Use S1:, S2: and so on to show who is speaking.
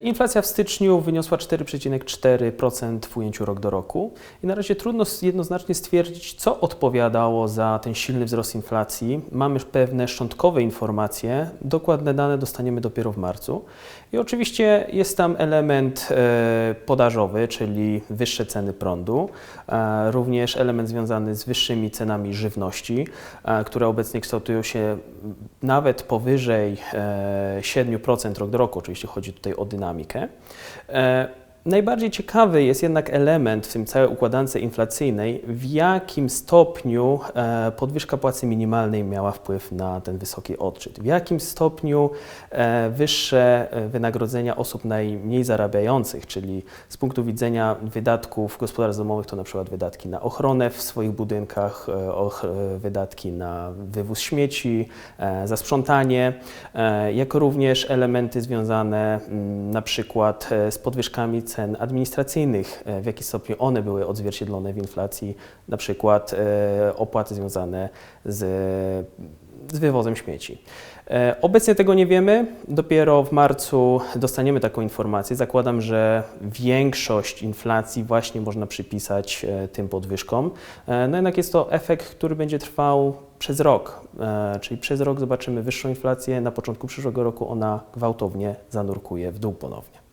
S1: Inflacja w styczniu wyniosła 4,4% w ujęciu rok do roku i na razie trudno jednoznacznie stwierdzić, co odpowiadało za ten silny wzrost inflacji. Mamy już pewne szczątkowe informacje, dokładne dane dostaniemy dopiero w marcu. I oczywiście jest tam element e, podażowy, czyli wyższe ceny prądu, e, również element związany z wyższymi cenami żywności, e, które obecnie kształtują się nawet powyżej e, 7% rok do roku. Oczywiście chodzi tutaj o dynamikę. E, Najbardziej ciekawy jest jednak element w tym całej układance inflacyjnej, w jakim stopniu e, podwyżka płacy minimalnej miała wpływ na ten wysoki odczyt, w jakim stopniu e, wyższe e, wynagrodzenia osób najmniej zarabiających, czyli z punktu widzenia wydatków gospodarstw domowych, to na przykład wydatki na ochronę w swoich budynkach, wydatki na wywóz śmieci, e, za sprzątanie, e, jak również elementy związane na przykład z podwyżkami cen administracyjnych, e, w jaki stopniu one były odzwierciedlone w inflacji, na przykład e, opłaty związane z, z wywozem śmieci. E, Obecnie tego nie wiemy, dopiero w marcu dostaniemy taką informację. Zakładam, że większość inflacji właśnie można przypisać tym podwyżkom. No jednak jest to efekt, który będzie trwał przez rok, czyli przez rok zobaczymy wyższą inflację, na początku przyszłego roku ona gwałtownie zanurkuje w dół ponownie.